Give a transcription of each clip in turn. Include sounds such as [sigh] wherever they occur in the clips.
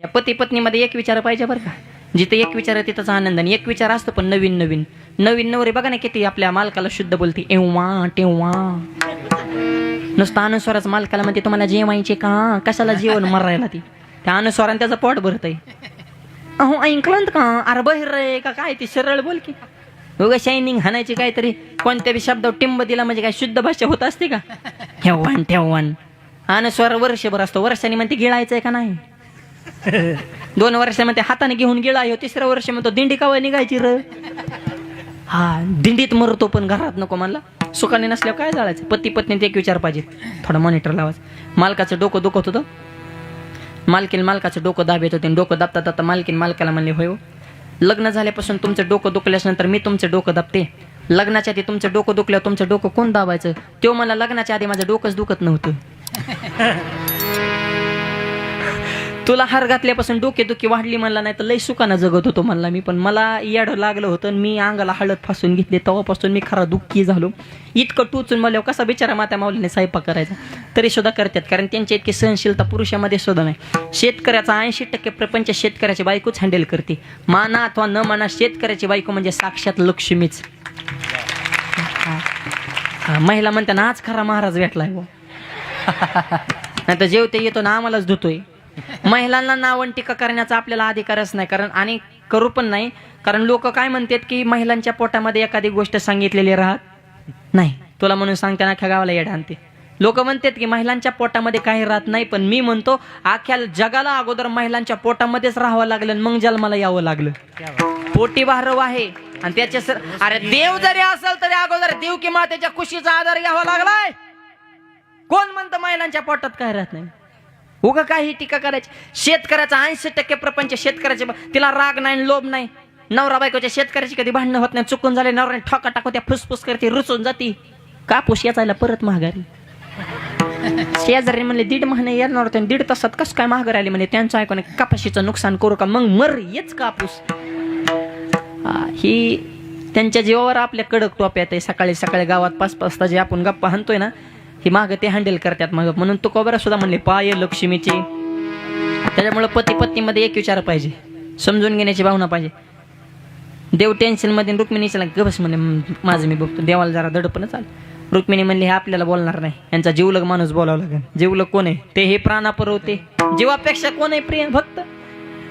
या पती पत्नीमध्ये एक विचार पाहिजे बरं का? जिथे एक विचार आहे तिथंच आनंद आणि एक विचार असतो पण नवीन नवीन. नवीन नवरे बघा ना किती आपल्या मालकाला शुद्ध बोलते. एव्हा टेव्हा नुसतं अनुस्वाराच मालकाला म्हणते तुम्हाला जेवायचे का? कशाला जेवण मरायला ती? त्या अनुस्वाराने त्याचं पोट भरतय. अहो ऐकलं का? अरे बहिर रे का काय ती सरळ बोल की. उगा शायनिंग हाणायची काहीतरी. कोणत्या बी शब्दावर टिंब दिला म्हणजे काय शुद्ध भाषा होत असते का? ठेवान ठेवान अनुस्वार वर्षभर असतो. वर्षाने म्हणते गिळायचंय का नाही? दोन वर्षामध्ये हाताने घेऊन गेला ह्यो तिसऱ्या वर्ष म्हणतो दिंडी कावा निघायची र? हा दिंडीत मरतो पण घरात नको म्हणला. सुखाने नसल्यावर काय जाळायचं? पती पत्नीत एक विचार पाहिजे. थोडा मॉनिटर लावायचं. मालकाचं डोकं दुखत होतं. मालकीन मालकाचं डोकं दाब येत होते. डोकं दाबता दाबता मालकीन मालकाला म्हणले होय हो. लग्न झाल्यापासून तुमचं डोकं दुखल्यानंतर मी तुमचं डोकं दाबते. लग्नाच्या आधी तुमचं डोकं दुखल्यावर तुमचं डोकं कोण दाबायचं? तो मला लग्नाच्या आधी माझं डोकंच दुखत नव्हतं. तुला हार घातल्यापासून डोकेदुखी वाढली म्हणला नाही तर लय सुखानं जगत होतो म्हणला मी. पण मला याड लागलं होतं आणि मी अंगाला हळद फासून घेतली. तेव्हापासून मी खरा दुःखी झालो. इतकं टोचून मला कसा बिचारा माता माऊलीने स्वयंपाक करायचा? तरी सुद्धा करतात. कारण त्यांची इतकी सहनशीलता पुरुषामध्ये सुद्धा नाही. शेतकऱ्याचा ऐंशी टक्के प्रपंच शेतकऱ्याची बायकोच हँडल करते. माना अथवा न माना शेतकऱ्याची बायको म्हणजे साक्षात लक्ष्मीच. महिला म्हणताना आज खरा महाराज भेटलाय नाही तर जेवते येतो ना आम्हालाच धुतोय. महिलांना नावंटिका टीका करण्याचा आपल्याला अधिकारच नाही कारण आणि करू पण नाही. कारण लोक काय म्हणतात की महिलांच्या पोटामध्ये एखादी गोष्ट सांगितलेली राहत नाही. तुला म्हणून सांगते ना अख्ख्या गावाला येड आणते. लोक म्हणतात की महिलांच्या पोटामध्ये काही राहत नाही पण मी म्हणतो अख्ख्या जगाला अगोदर महिलांच्या पोटामध्येच राहावं लागलं आणि मग जन्माला यावं लागलं. पोटी भारव आहे. आणि त्याचे सर अरे देव जरी असेल तरी अगोदर देव की मातेच्या खुशीचा आधार घ्यावा लागलाय. कोण म्हणतं महिलांच्या पोटात काय राहत नाही? उगा काही टीका करायची? शेतकऱ्याचा ऐंशी टक्के प्रपंच शेतकऱ्याचे तिला राग नाही लोभ नाही. नवरा बायकोच्या शेतकऱ्याची कधी भांडणं होत नाही चुकून झाले नवऱ्याने ठोका टाकू त्या फुसफुस करते रुचून जाती. कापूस याचायला परत महागारी. [laughs] शेजारी म्हणले दीड महिने येणार होते आणि दीड तासात कसं काय महागारी आली? म्हणजे त्यांचं ऐकून कापाशीचं नुकसान करू का? मग मर येच कापूस. ही त्यांच्या जीवावर आपल्या कडक टोप्यात आहे सकाळी सकाळी गावात पाच पाच जे आपण गप्पा हाणतोय ना ही माग ते हँडल करतात मग. म्हणून तो कोबरा सुद्धा म्हणले पाय लक्ष्मीचे. त्याच्यामुळे पती पत्नीमध्ये एक विचार पाहिजे. समजून घेण्याची भावना पाहिजे. देव टेन्शनमध्ये रुक्मिणीच्या गबस म्हणे माझं मी बघतो. देवाला जरा दडपणच आलं रुक्मिणी म्हणली हे आपल्याला बोलणार नाही. यांचा जीवलग माणूस बोलावं लागेल. जीवलग कोण आहे? ते हे प्राणापर होते. जीवापेक्षा कोण आहे प्रिय भक्त?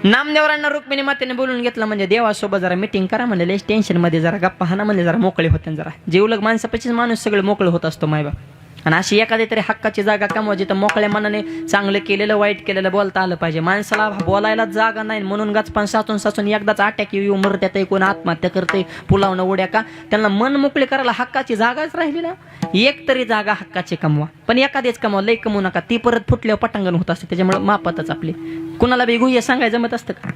नामदेवरांना रुक्मिणी मातेने बोलून घेतलं म्हणजे देवासोबत जरा मिटिंग करा म्हणले लेस टेन्शनमध्ये जरा गप्पा हाना म्हणले जरा मोकळे होते जरा. जीवलग माणसापाशीच माणूस सगळं मोकळं होत असतो मायबाप. आणि अशी एखादी तरी हक्काची जागा कमवायची तर मोकळ्या मनाने चांगलं केलेलं वाईट केलेलं बोलता आलं पाहिजे. माणसाला बोलायला जागा नाही. म्हणून गचपान साचून साचून एकदाच अटॅक येऊ मरत्यात कोण आत्महत्या करते पुलावणं उड्या का? त्यांना मन मोकळे करायला हक्काची जागाच राहिली ना. एक तरी जागा हक्काची कमवा. पण एखादीच कमवा लई कमवू नका. ती परत फुटल्यावर पटांगण होत असते. त्याच्यामुळे मापातच आपले. कुणाला बी गुह्य सांगायचं जमत असतं का?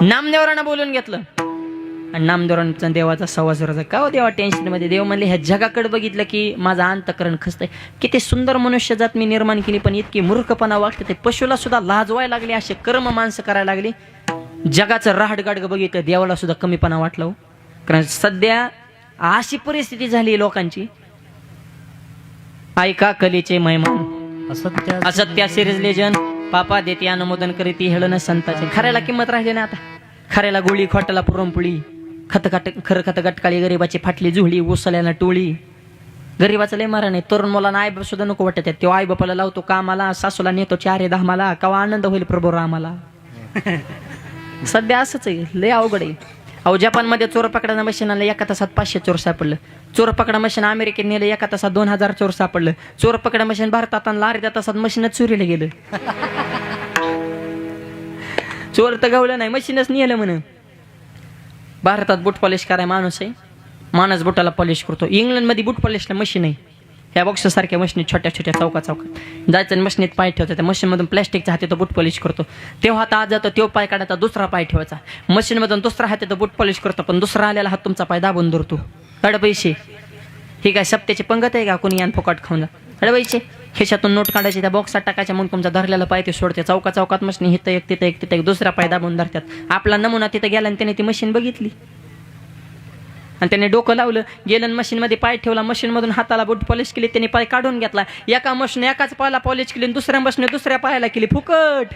नामदेवरानं बोलून घेतलं. आणि नामदेवरांचा देवाचा सवास राजा का हो देवा टेन्शनमध्ये देव म्हणले ह्या जगाकडे बघितलं की माझं अंतकरण खचतंय. किती सुंदर मनुष्य जात मी निर्माण केली पण इतकी मूर्खपणा वाटते ते. पशुला सुद्धा लाजवायला लागले असे कर्म माणसं करायला लागली. जगाचं राहडगाडग बघितलं देवाला सुद्धा कमीपणा वाटला हो. कारण सध्या अशी परिस्थिती झाली लोकांची. ऐका कलेचे मैमान असत्य असत्या सिरीज लेजन पापा देते अनुमोदन करीती हेळन संताचे. खऱ्याला किंमत राहिली ना आता? खऱ्याला गोळी खोटाला पुरणपोळी. खत खट खर खत गटकाळी गरीबाची फाटली जुहली उसल्याला टोळी. गरीबाचं लय मारा नाही तरुण मुलांना आई बाप सुद्धा नको वाटत त्यो आई बापाला लावतो कामाला सासूला नेतो चारे दहामाला कवा आनंद होईल प्रभू रामाला? [laughs] सध्या असंच आहे. लय अवघड आहे. अहो जपानमध्ये चोर पकडा मशीन आलं एका तासात पाचशे चोर सापडलं. चोर पकडा मशीन अमेरिकेत नेलं एका तासात दोन हजार चोर सापडलं. चोर पकडा मशीन भारतात आणलं अर्ध्या तासात मशीनच चोरीला गेलं. [laughs] चोर तर गवलं नाही मशीनच नेलं म्हण भारतात बूट पॉलिश कराय माणूस आहे. माणूस बुटाला पॉलिश करतो. इंग्लंडमध्ये बूट पॉलिशला मशीन आहे. ह्या बॉक्ससारख्या मशीन छोट्या छोट्या चौका चौकात. जायचं आणि मशीनीत पाय ठेवायचा. त्या मशीनमधून प्लॅस्टिकच्या हाती तो बूट पॉलिश करतो. तेव्हा हात आज जातो तो पाय काढायचा दुसरा पाय ठेवायचा. मशीनमधून दुसरा हाते तो बूट पॉलिश करतो पण दुसरा आलेला हात तुमचा पाय दाबून धरतो. अडपैसे ही काय सप्त्याची पंगत आहे का? कोणी यान फोकाट खाऊन जा. अरे खिशातून नोट काढायची त्या बॉक्सात टाकायच्या म्हणून तुमचा धरलेला पाय ते सोडते. चौका चौकात मशीन हिथं एक तिथं एक तिथं एक दुसरा पाय दाबून धरतात. आपला नमुना तिथं गेला आणि त्याने ती मशीन बघितली. आणि त्याने डोकं लावलं गेलं मशीनमध्ये पाय ठेवला. मशीनमधून हाताला बूट पॉलिश केली त्याने पाय काढून घेतला. एका मशीन एकाच पायाला पॉलिश केली आणि दुसऱ्या मशीन दुसऱ्या पायाला केली. फुकट!